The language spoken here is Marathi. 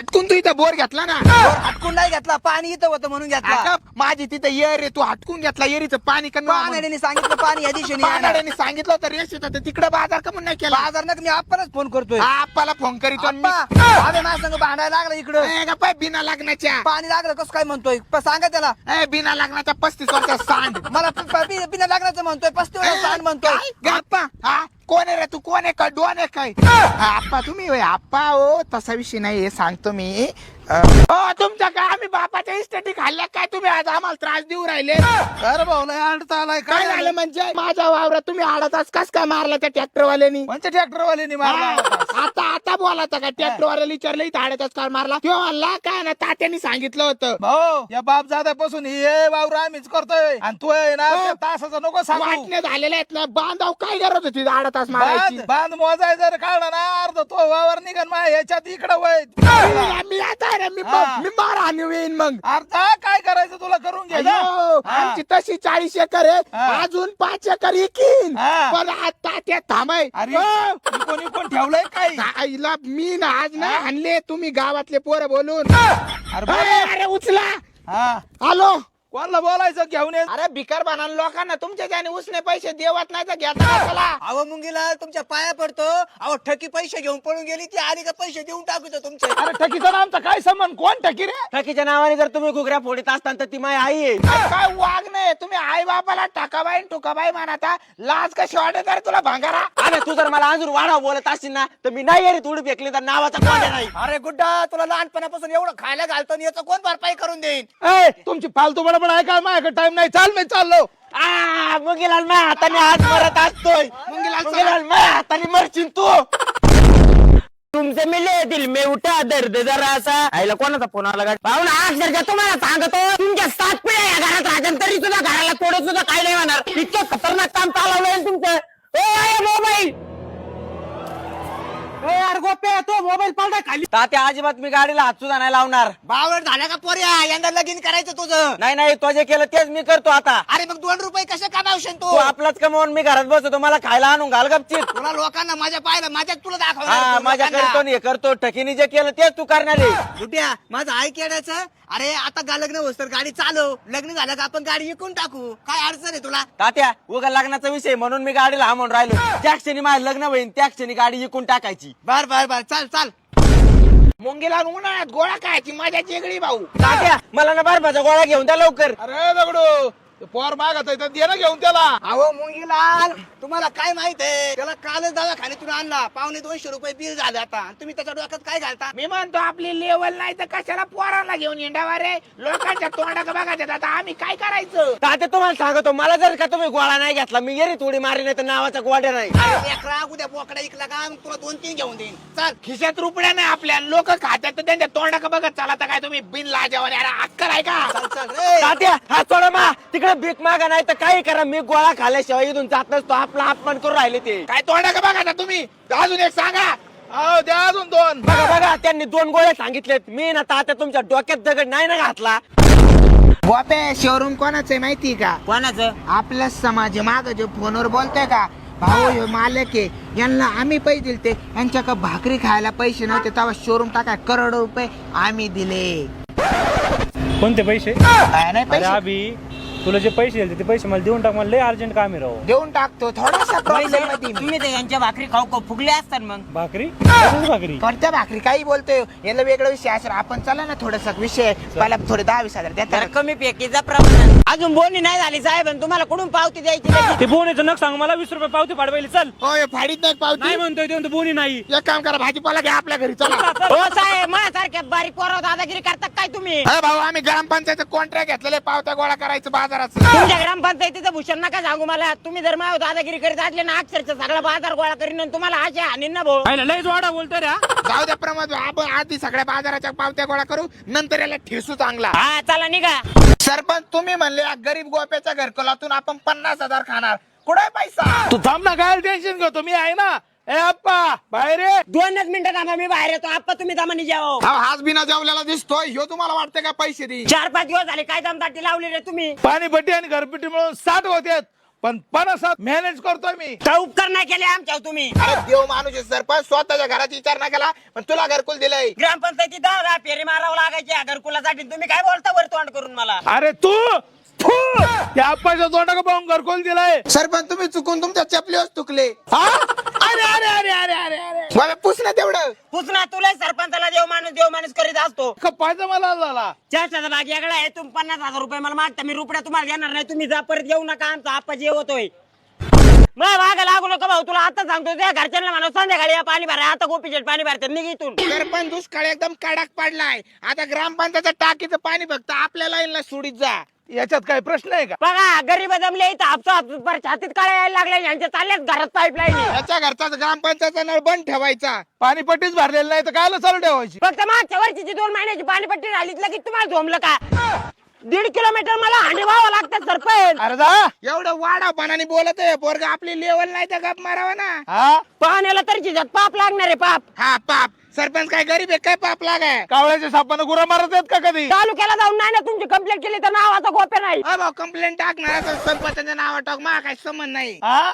हटकून तू इथं बोर घेतला ना? हटकून नाही घेतला पाणी इथं होतं म्हणून घेतला. अगं, माझी तिथं येर रे तू हटकून घेतला येरीचं पाणी कमी पाण्याने सांगितलं पाणी या दिवशी नाही येणार. पाण्याने सांगितलं होतं रेस येतं तिकडे बाजार का म्हणून नाही केला. बाजार नका मी आपणच फोन करतोय. आप्पाला फोन करीतो आणि मी- माझ्या संग भांडायला लागला इकडं. ए, गप्प आहे, बिना लग्नाच्या. पाणी लागलं कसं काय म्हणतोय? प- सांगा त्याला. ए, बिना लग्नाच्या पस्तीस वर्षाचा सांड. मला प- प- बि- बिना लागण्याचं म्हणतोय पस्तीस वेळा सांग म्हणतोय? गप्पा. हा? कोण आहे रे तू? कोण आहे? का डोन आहे काय? आप्पा तुम्ही होय? आप्पा हो तसा विषय नाही सांगतो मी. हो तुमच्या काय आम्ही बापाच्या इस्टेटी खाल्ल्या काय? तुम्ही आज आम्हाला त्रास देऊ राहिले. अरे भाऊ लय अडता आलाय. काय झालं? म्हणजे? माझ्या वावरात तुम्ही आडाताच कस काय मारला त्या ट्रॅक्टर वाल्यानी म्हणजे ट्रॅक्टर वाल्यानी आता आता बोलायचा का? ट्रॅक्टर वाल्याला विचारलं इथं आडाताच काय मारला? किंवा म्हणला काय ना तात्यानी सांगितलं होतं. भाऊ या बाप जाद्यापासून हे वावर आम्हीच करतोय. आणि तू आहे ना. त्या तासाचं नको सांगू. वाटणे झालेले आहेत ना बांधाव काय गरज होती आडा तास मारायची? बांध बांध मोजाय जर काढला ना अर्ध तो वावर निघन मा याच्यात इकडं वय. मी- मी आता रे, मी हा. मी मारा आणि येईन मग. अर्ध? काय करायचं तुला? करून घे. अयो, हा. आमची तशी चाळीस एकर आहे. हा. अजून पाच एकर इकीन. हा. पण आता त्या थांबाय. अरे हो. कोणी कोण ठेवलंय काय आईला मी ना आज ना आणले तुम्ही गावातले पोरं बोलून. अरे अरे अरे उचला. हा. आलो. कोणाला बोलायचं घेऊन ये? अरे भिकार बाना लोकांना तुमच्या त्याने उसने पैसे देवत नाही तर घेता अहो मुंगीला तुमच्या पाया पडतो. अहो ठकी पैसे घेऊन पळून गेली ती आली का पैसे देऊन टाकतो तुमचे. अरे ठकीचा नामचा काय संबंध? कोण ठकी रे? ठकीच्या नावाने जर तुम्ही घुगऱ्या फोडीत असताना तर ती माझी आई आहे. अरे काय वाग नाही तुम्ही आई बापाला टाकाबाई टुकाबाई म्हणता लाज कशी वाटत अरे तुला भांगारा? अरे तू जर मला अजून वाढा बोलत असशील ना तर मी नाही येत उडी फेकली तर नावाचा कोणा नाही. अरे गुड्डा तुला लहानपणापासून एवढं खायला घालतो आणि याचं कोण भरपाई करून देईन? ए, तुमची बडबड ऐका माझ्याकडे टाइम नाही. चाल मी चाललो. आ मुंगीलाल माझ्या हाताने आज मरत असतोय. मुंगीलाल, माझ्या हाताने मरशील तू. तुमचे मिले दिल मे उठा दर्द जरा असा. आईला कोणाचा फोन आला का? पाहून अक्षरशः तुम्हाला सांगतो तुमच्या सात पिढ्या या घरात राहतात तरी सुद्धा घराला तोडत सुद्धा काय नाही होणार. इतकं खतरनाक काम चालवलंय ना तुमचं ए मोबाईल तो मोबाईल पडला खाली. तात्या अजिबात मी गाडीला हात सुद्धा नाही लावणार. बावड झाला का पोऱ्या यंदा लगीन करायचं तुझं. नाही नाही तो जे केलं तेच मी करतो आता. अरे मग दोन रुपये कसे कमावशील तू? तू आपलाच कमवून मी घरात बसतो मला खायला आणून घाल गपचित तुला लोकांना माझ्या पाहिलं माझ्यात तुला हा दाखवणार माझ्या करतो हे करतो. ठकीने जे केलं तेच तू करणार. आहे गुड्या माझं ऐक येण्याचं. अरे आता गा लग्न होस तर गाडी चालव. लग्न झालं का आपण गाडी विकून टाकू? काय अडचण आहे तुला? तात्या उगा लग्नाचा विषय म्हणून मी गाडीला हा म्हणून राहिलो. ज्या क्षणी माझं लग्न होईल त्या क्षणी गाडी विकून टाकायची. बर बर बर. चाल चाल. मुंगीला उन्हाळ्यात गोळा खायची माझ्या वेगळी भाऊ. तात्या मला ना बर्फाचा गोळा घेऊन द्या लवकर. अरे दगडू पोर मागत आहे तर दे ना घेऊन त्याला. अहो मुंगीलाल तुम्हाला काय माहीत आहे? त्याला कालच दवाखान्यातून आणला. पावणे दोनशे रुपये बिल झालं आता. आणि तुम्ही त्याच्या डोक्यात काय घालता? मी म्हणतो आपली लेवल नाही तर कशाला पोरांना घेऊन येणार रे लोकांच्या तोंडाक बघायचं आता आम्ही काय करायचं? तात्या तुम्हाला सांगतो मला जर का तुम्ही गोळा नाही घेतला मी येरी थोडी मारी नाही तर नावाचा गोड्या नाही. अरे लेकरा उद्या बोकडा इकला का? मग तुला दोन तीन घेऊन देईन. चाल. खिशात रुपड्या नाही आपल्या लोक खात्यात तर त्यांच्या तोंडाक बघत चालता काय तुम्ही बिन लाजवाने अरे अक्कल आहे का? चाल चाल रे. तात्या हा सोडा मा. तिकडे भीक मागा नाही तर काही करा. मी गोळा खाल्ल्याशिवाय इथून जात नसतो. आपला अपमान करून राहिले ते. काय तोंडाक बघा तुम्ही? अजून एक सांगा. अहो द्या अजून दोन. बघा बघा त्यांनी दोन गोळे सांगितलेत. मी ना तात्या तुमच्या डोक्यात दगड नाही ना घातला. बापे शोरूम कोणाचं आहे माहिती का? कोणाचं? आपल्या समाज माग जे फोनवर बोलतोय का? भाऊ ह्यो मालक आहे. यांना आम्ही पैसे दिले ते यांच्याकडे भाकरी खायला पैसे नव्हते? तेव्हा शोरूम टाकाय करोड रुपये आम्ही दिले. कोणते पैसे? काय नाही अरे पैसे? अभि तुला जे पैसे दिले ते पैसे मला देऊन टाक मला लय अर्जंट काम आहे राव. देऊन टाकतो थोडासा प्रॉब्लेममध्ये मी. तुम्ही ते यांच्या भाकरी खाऊ खाऊ फुगले असतात मग. भाकरी? कशाची भाकरी? कोणत्या भाकरी? काही बोलतोय. याला वेगळा विषय असेल आपण चला ना थोडासा विषय. मला थोडे दहा वीस हजार जरा देतात कमी पेकीचा प्रमाण अजून बोलणी नाही झाली साहेब आणि तुम्हाला कुठून पावती द्यायची? लगेच? ते बोनीचं नक सांग मला वीस रुपये पावती पाडवायला चल. होय फाडीत नाही नाही पावती म्हणतोय ते म्हणतो बोनी नाही. एक काम करा भाजीपाला घ्या आपल्या घरी चला. हो साहेब माझ्यासारख्या बारीक पोराव दादागिरी करतात काय तुम्ही? अरे भाऊ आम्ही ग्रामपंचायत कॉन्ट्रॅक्ट घेतलेले पावत्या गोळा करायचं बाजाराचं तुमच्या ग्रामपंचायतीचं भूषण नका सांगू मला. तुम्ही जर माझ्यावर दादागिरी करीत असले ना अक्षरशः सगळा बाजार गोळा करीन आणि तुम्हाला अशा हानीन ना भाऊ. पाहिलं लयच वाडा बोलतोय रे हा. जाऊ द्या प्रमाद आपण आधी सगळ्या बाजाराच्या पावत्या गोळा करू नंतर याला ठेसू चांगला. हा चला निघा. सरपंच तुम्ही म्हणले या गरीब गोप्याच्या घरकुलातून आपण पन्नास हजार खाणार. कुठे पैसा? तू थांब ना काय टेन्शन घेतो? मी आहे ना. ए अप्पा बाहेर ये. दोनच मिनिटं थांबा मी बाहेर येतो. आप्पा तुम्ही दमानी जाओ हा हाच बिना जेवल्याला दिसतोय. ह्यो तुम्हाला वाटतं का पैसे दे चार पाच दिवस झाले काय दमदाटी लावली रे तुम्ही? पाणीपट्टी आणि घरपट्टी मिळून साठ होते. पण पन्नासात मॅनेज करतोय मी. काय उपकार नाही केले आमच्यावर तुम्ही? अरे देव माणूस आहे, सरपंच. स्वतःच्या घरात विचार नाही केला पण तुला घरकुल दिलंय. ग्रामपंचायती दहा दहा फेरी मारावं लागायची. या घरकुलासाठी तुम्ही काय बोलता वर तोंड करून मला? अरे तू! त्या आप्पाच्या तोंडा पाहून घरकुल दिलाय. सरपंच तुम्ही चुकून तुमच्या चपलीवर चुकले. हा? अरे अरे अरे अरे अरे अरे. बाबा पुस ना तेवढं. पुसना तुला सरपंचाला देव माणूस देव माणूस करीत असतो. पाहिजे मला झाला. चारशेचा भाग याकडे आहे. तुम्ही पन्नास हजार रुपये मला मागता. मी रुपया तुम्हाला देणार नाही. तुम्ही जा परत येऊ नका. आमचा आप्पा जे होतोय. मग भाग लागू नका भाऊ तुला आता सांगतो त्या घरच्यांना म्हणा संध्याकाळी या पाणी भरा आता गोपीचेट पाणी भरतात निघ इथून. सरपंच दुष्काळ एकदम कडक पडलाय. आता ग्रामपंचायतचं टाकीचं पाणी फक्त आपल्या लाईनला सोडीत जा. याच्यात काही प्रश्न आहे का? बघा गरीब दमले इथं हात छातीत काळे यायला लागले यांच्या चालल्याच घरात पाईपलाईन याच्या घरचा ग्रामपंचायतचा नळ बंद ठेवायचा. पाणी पट्टीच भरलेलं नाही तर कायला चालू ठेवायची? फक्त मागच्या वर्षीची दोन महिन्याची पाणीपट्टी राहिली लगेच तुम्हाला झोमलं का? दीड किलोमीटर मला हांडी व्हावं लागतं सरपंच. अरे जा. एवढं वाडा पानाने बोलत आहे पोरग आपली लेवल नाही तर गप मारावा ना. हा? पाण्याला तर झिजत पाप लागणार आहे पाप. हा पाप. सरपंच काय गरीब आहे काय पाप लागाय? कावळ्याच्या सापानं गुरा मारत आहेत का कधी? तालुक्याला जाऊन नाही ना तुमची कंप्लेंट केली तर नावाचा गोप्या नाही. अ भाऊ कंप्लेंट टाकणार सरपंचाच्या नावा टाक मा काय संबंध नाही. हा?